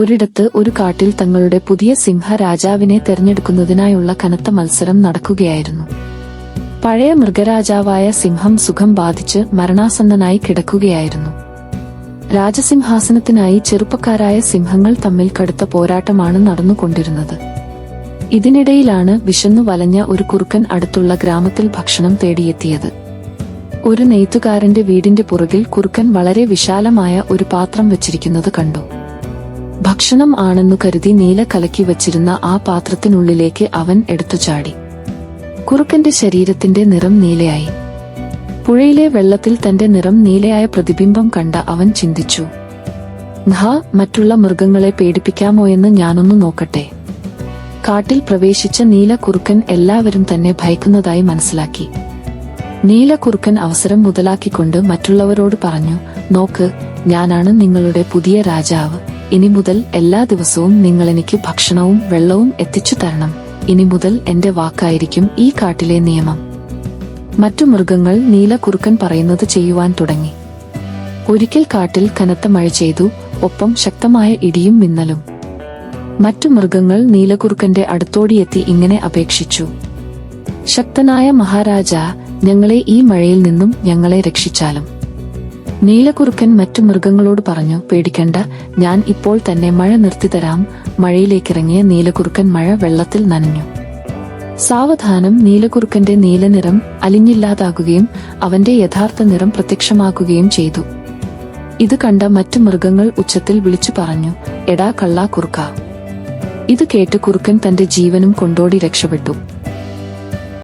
ഒരിടത്ത് ഒരു കാട്ടിൽ തങ്ങളുടെ പുതിയ സിംഹ രാജാവിനെ തെരഞ്ഞെടുക്കുന്നതിനായുള്ള കനത്ത മത്സരം നടക്കുകയായിരുന്നു. പഴയ മൃഗരാജാവായ സിംഹം സുഖം ബാധിച്ച് മരണാസന്നനായി കിടക്കുകയായിരുന്നു. രാജസിംഹാസനത്തിനായി ചെറുപ്പക്കാരായ സിംഹങ്ങൾ തമ്മിൽ കടുത്ത പോരാട്ടമാണ് നടന്നുകൊണ്ടിരുന്നത്. ഇതിനിടയിലാണ് വിശന്നു വലഞ്ഞ ഒരു കുറുക്കൻ അടുത്തുള്ള ഗ്രാമത്തിൽ ഭക്ഷണം തേടിയെത്തിയത്. ഒരു നെയ്ത്തുകാരന്റെ വീടിന്റെ പുറകിൽ കുറുക്കൻ വളരെ വിശാലമായ ഒരു പാത്രം വെച്ചിരിക്കുന്നത് കണ്ടു. ഭക്ഷണം ആണെന്നു കരുതി നീല കലക്കി വച്ചിരുന്ന ആ പാത്രത്തിനുള്ളിലേക്ക് അവൻ എടുത്തു ചാടി. കുറുക്കന്റെ ശരീരത്തിന്റെ നിറം നീലയായി. പുഴയിലെ വെള്ളത്തിൽ തന്റെ നിറം നീലയായ പ്രതിബിംബം കണ്ട അവൻ ചിന്തിച്ചു. ധ മറ്റുള്ള മൃഗങ്ങളെ പേടിപ്പിക്കാമോ എന്ന് ഞാനൊന്നു നോക്കട്ടെ. കാട്ടിൽ പ്രവേശിച്ച നീല കുറുക്കൻ എല്ലാവരും തന്നെ ഭയക്കുന്നതായി മനസ്സിലാക്കി. നീല കുറുക്കൻ അവസരം മുതലാക്കിക്കൊണ്ട് മറ്റുള്ളവരോട് പറഞ്ഞു നോക്ക് ഞാനാണ് നിങ്ങളുടെ പുതിയ രാജാവ്. ഇനി മുതൽ എല്ലാ ദിവസവും നിങ്ങൾ എനിക്ക് ഭക്ഷണവും വെള്ളവും എത്തിച്ചു തരണം. ഇനി മുതൽ എന്റെ വാക്കായിരിക്കും ഈ കാട്ടിലെ നിയമം. മറ്റു മൃഗങ്ങൾ നീല കുറുക്കൻ പറയുന്നത് ചെയ്യുവാൻ തുടങ്ങി. ഒരിക്കൽ കാട്ടിൽ കനത്ത മഴ ചെയ്തു ഒപ്പം ശക്തമായ ഇടിയും മിന്നലും. മറ്റു മൃഗങ്ങൾ നീലകുറുക്കന്റെ അടുത്തോടിയെത്തി ഇങ്ങനെ അപേക്ഷിച്ചു. ശക്തനായ മഹാരാജ ഞങ്ങളെ ഈ മഴയിൽ നിന്നും ഞങ്ങളെ രക്ഷിച്ചാലും. നീലക്കുറുക്കൻ മറ്റു മൃഗങ്ങളോട് പറഞ്ഞു പേടിക്കണ്ട ഞാൻ ഇപ്പോൾ തന്നെ മഴ നിർത്തിത്തരാം. മഴയിലേക്കിറങ്ങിയ നീലക്കുറുക്കൻ മഴ വെള്ളത്തിൽ നനഞ്ഞു. സാവധാനം നീലക്കുറുക്കന്റെ നീലനിറം അലിഞ്ഞില്ലാതാകുകയും അവന്റെ യഥാർത്ഥ നിറം പ്രത്യക്ഷമാക്കുകയും ചെയ്തു. ഇത് കണ്ട മറ്റു മൃഗങ്ങൾ ഉച്ചത്തിൽ വിളിച്ചു പറഞ്ഞു എടാ കള്ളാ കുറുക്ക. ഇത് കേട്ട് കുറുക്കൻ തന്റെ ജീവനും കൊണ്ടോടി രക്ഷപ്പെട്ടു.